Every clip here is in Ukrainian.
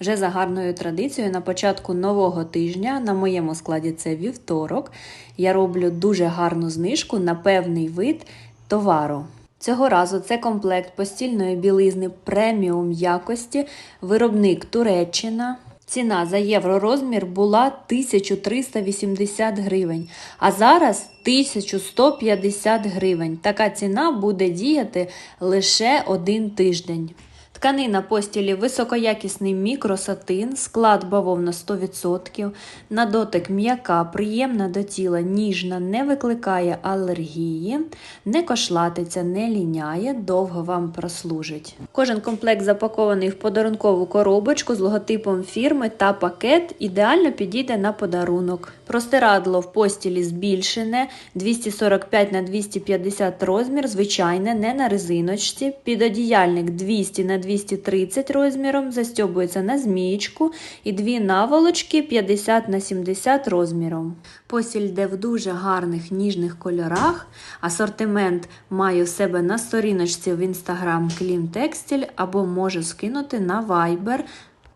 Вже за гарною традицією на початку нового тижня, на моєму складі це вівторок, я роблю дуже гарну знижку на певний вид товару. Цього разу це комплект постільної білизни преміум якості, виробник Туреччина. Ціна за євророзмір була 1380 гривень, а зараз 1150 гривень. Така ціна буде діяти лише один тиждень. Тканина постілі високоякісний мікросатин, склад бавовна 100%, на дотик м'яка, приємна до тіла, ніжна, не викликає алергії, не кошлатиться, не ліняє, довго вам прослужить. Кожен комплект запакований в подарункову коробочку з логотипом фірми та пакет ідеально підійде на подарунок. Простирадло в постілі збільшене 245 на 250 розмір, звичайне, не на резиночці. Підодіяльник 200 на 230 розміром, застьобується на змієчку і дві наволочки 50 на 70 розміром. Посіль йде в дуже гарних ніжних кольорах. Асортимент маю в себе на сторіночці в інстаграм Клім Текстіль або можу скинути на Viber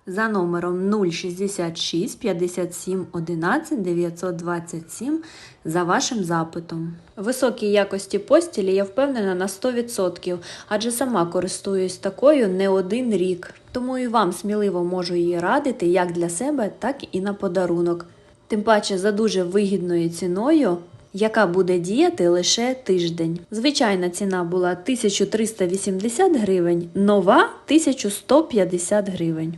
за номером 066 57 11 927 за вашим запитом. Високій якості постілі я впевнена на 100%, адже сама користуюсь такою не один рік. Тому і вам сміливо можу її радити як для себе, так і на подарунок. Тим паче за дуже вигідною ціною, яка буде діяти лише тиждень. Звичайна ціна була 1380 гривень, нова 1150 гривень.